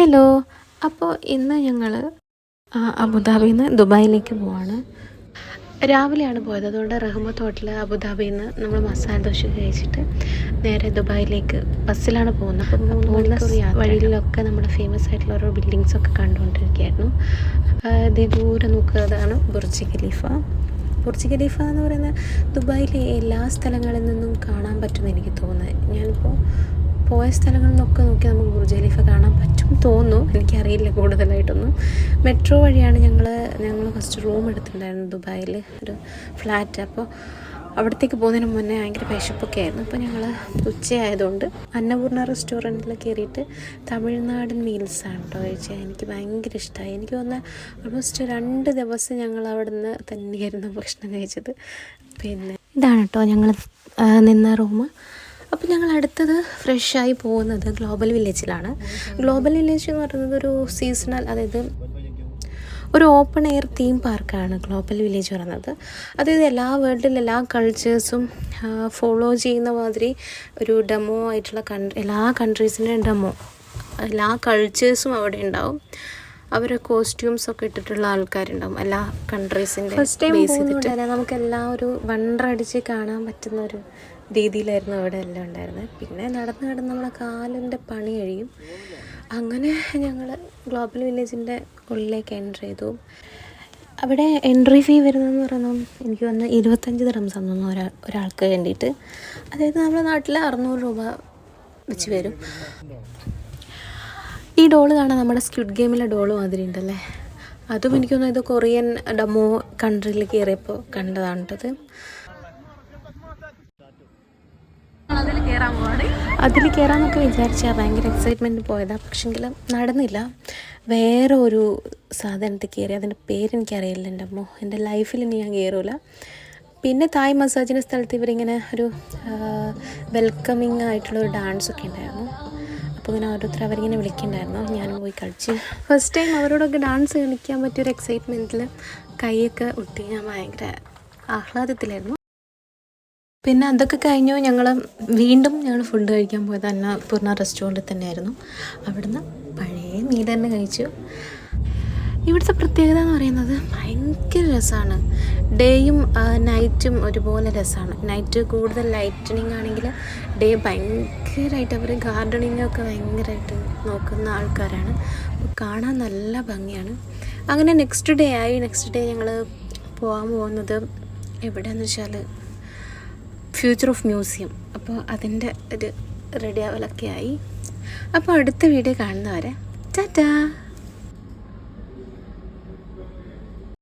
Hello അപ്പോൾ ഇന്ന് ഞങ്ങൾ അബുദാബിയിൽ നിന്ന് ദുബായിലേക്ക് പോവാണ്. രാവിലെയാണ് പോയത്. അതുകൊണ്ട് റഹ്മത്ത് ഹോട്ടൽ അബുദാബിയിൽ നിന്ന് നമ്മൾ മസാല ദോശ കഴിച്ചിട്ട് നേരെ ദുബായിലേക്ക് ബസ്സിലാണ് പോകുന്നത്. അപ്പോൾ മൂന്ന് മണിക്കൂർ വഴിയിലൊക്കെ നമ്മുടെ ഫേമസ് ആയിട്ടുള്ള ഓരോ ബിൽഡിങ്സ് ഒക്കെ കണ്ടുകൊണ്ടിരിക്കുകയായിരുന്നു. ഇതേ ദൂരെ നോക്കുന്നതാണ് ബുർജ് ഖലീഫ. ബുർജ് ഖലീഫ എന്ന് പറയുന്ന ദുബായിലെ എല്ലാ സ്ഥലങ്ങളിൽ നിന്നും കാണാൻ പറ്റുമെന്ന് എനിക്ക് തോന്നുന്നത് ഞാനിപ്പോൾ പോയ സ്ഥലങ്ങളിലൊക്കെ നോക്കി നമുക്ക് ബുർജ് ഖലീഫ കാണാൻ പറ്റും തോന്നുന്നു. എനിക്കറിയില്ല കൂടുതലായിട്ടൊന്നും. മെട്രോ വഴിയാണ് ഞങ്ങൾ ഞങ്ങൾ ഫസ്റ്റ് റൂം എടുത്തിട്ടുണ്ടായിരുന്നു ദുബായിൽ ഒരു ഫ്ലാറ്റ് അപ്പോൾ അവിടത്തേക്ക് പോകുന്നതിന് മുന്നേ ഭയങ്കര വിശപ്പൊക്കെ ആയിരുന്നു. അപ്പോൾ ഞങ്ങൾ ഉച്ചയായതുകൊണ്ട് അന്നപൂർണ റെസ്റ്റോറന്റിൽ കയറിയിട്ട് തമിഴ്നാടൻ മീൽസാണ് കേട്ടോ കഴിച്ചത് എനിക്ക് ഭയങ്കര ഇഷ്ടമായി എനിക്ക് വന്ന ഓൾമോസ്റ്റ് രണ്ട് ദിവസം ഞങ്ങൾ അവിടെ നിന്ന് തന്നെയായിരുന്നു ഭക്ഷണം കഴിച്ചത്. പിന്നെ ഇതാണ് കേട്ടോ ഞങ്ങൾ നിന്ന റൂം അപ്പോൾ ഞങ്ങൾ അടുത്തത് ഫ്രഷായി പോകുന്നത് ഗ്ലോബൽ വില്ലേജിലാണ് ഗ്ലോബൽ വില്ലേജ് എന്ന് പറയുന്നത് ഒരു സീസണൽ അതായത് ഒരു ഓപ്പൺ എയർ തീം പാർക്കാണ് ഗ്ലോബൽ വില്ലേജ് പറയുന്നത്. അതായത് എല്ലാ വേൾഡിലും എല്ലാ കൾച്ചേഴ്സും ഫോളോ ചെയ്യുന്ന മാതിരി ഒരു ഡെമോ ആയിട്ടുള്ള കൺട്രി എല്ലാ കൺട്രീസിന്റെയും ഡെമോ എല്ലാ കൾച്ചേഴ്സും അവിടെ ഉണ്ടാവും. അവരെ കോസ്റ്റ്യൂംസ് ഒക്കെ ഇട്ടിട്ടുള്ള ആൾക്കാരുണ്ടാവും എല്ലാ കൺട്രീസിന്റെ ഫസ്റ്റ് ടൈം ചെയ്തിട്ട്. നമുക്ക് എല്ലാം ഒരു വണ്ടറടിച്ച് കാണാൻ പറ്റുന്ന ഒരു രീതിയിലായിരുന്നു അവിടെ എല്ലാം ഉണ്ടായിരുന്നത്. പിന്നെ നടന്ന് നടന്ന് നമ്മളെ കാലിന്റെ പണി കഴിയും. അങ്ങനെ ഞങ്ങൾ ഗ്ലോബൽ വില്ലേജിന്റെ ഉള്ളിലേക്ക് എൻട്രി ചെയ്തു. അവിടെ എൻട്രി ഫീ വരുന്നതെന്ന് പറയുന്നത് എനിക്ക് വന്ന് ഇരുപത്തഞ്ച് ദിറംസ് തന്നു ഒരാൾ ഒരാൾക്ക് വേണ്ടിയിട്ട്. അതായത് നമ്മുടെ നാട്ടിൽ അറുന്നൂറ് രൂപ വെച്ച് വരും. ഈ ഡോൾ കാണാൻ നമ്മുടെ സ്ക്യൂഡ് ഗെയിമിലെ ഡോൾ മാതിരി ഉണ്ടല്ലേ? അതും എനിക്ക് തോന്നുന്നു ഇത് കൊറിയൻ ഡമോ കൺട്രിയിൽ കയറിയപ്പോൾ കണ്ടതാണ് കേട്ടത് അതിൽ കയറാമെന്നൊക്കെ വിചാരിച്ചാൽ ഭയങ്കര എക്സൈറ്റ്മെന്റ് പോയതാണ് പക്ഷെങ്കിൽ നടന്നില്ല. വേറെ ഒരു സാധനത്തിൽ കയറി അതിന്റെ പേരെനിക്കറിയില്ല എന്റെ അമ്മോ. എന്റെ ലൈഫിൽ ഇനി ഞാൻ കയറൂല പിന്നെ തായ് മസാജിന്റെ സ്ഥലത്ത് ഇവരിങ്ങനെ ഒരു വെൽക്കമിങ് ആയിട്ടുള്ള ഒരു ഡാൻസ് ഒക്കെ ഉണ്ടായിരുന്നു. അപ്പോൾ ഇങ്ങനെ ഓരോരുത്തർ അവരിങ്ങനെ വിളിക്കുന്നുണ്ടായിരുന്നു. ഞാനും പോയി കളിച്ച്. ഫസ്റ്റ് ടൈം അവരോടൊക്കെ ഡാൻസ് കളിക്കാൻ പറ്റിയൊരു എക്സൈറ്റ്മെന്റിൽ കൈയൊക്കെ ഒട്ടി. ഞാൻ ഭയങ്കര ആഹ്ലാദത്തിലായിരുന്നു. പിന്നെ അതൊക്കെ കഴിഞ്ഞു. ഞങ്ങൾ വീണ്ടും ഞങ്ങൾ ഫുഡ് കഴിക്കാൻ പോയത് അന്നപൂർണ റെസ്റ്റോറന്റിൽ തന്നെയായിരുന്നു. അവിടുന്ന് പഴയ മീൻ തന്നെ കഴിച്ചു. ഇവിടുത്തെ പ്രത്യേകത എന്ന് പറയുന്നത് ഭയങ്കര രസമാണ്. ഡേയും നൈറ്റും ഒരുപോലെ രസമാണ്. നൈറ്റ് കൂടുതൽ ലൈറ്റനിങ് ആണെങ്കിൽ ഡേ ഭയങ്കരമായിട്ട് അവർ ഗാർഡനിങ് ഒക്കെ ഭയങ്കരമായിട്ട് നോക്കുന്ന ആൾക്കാരാണ്. കാണാൻ നല്ല ഭംഗിയാണ്. അങ്ങനെ നെക്സ്റ്റ് ഡേ ആയി. നെക്സ്റ്റ് ഡേ ഞങ്ങൾ പോകാൻ പോകുന്നത് എവിടെയെന്ന് വെച്ചാൽ ഫ്യൂച്ചർ ഓഫ് മ്യൂസിയം അപ്പോൾ അതിന്റെ ഒരു റെഡി ആവലൊക്കെ ആയി. അപ്പോൾ അടുത്ത വീഡിയോ കാണുന്നവരെ ടാറ്റാ!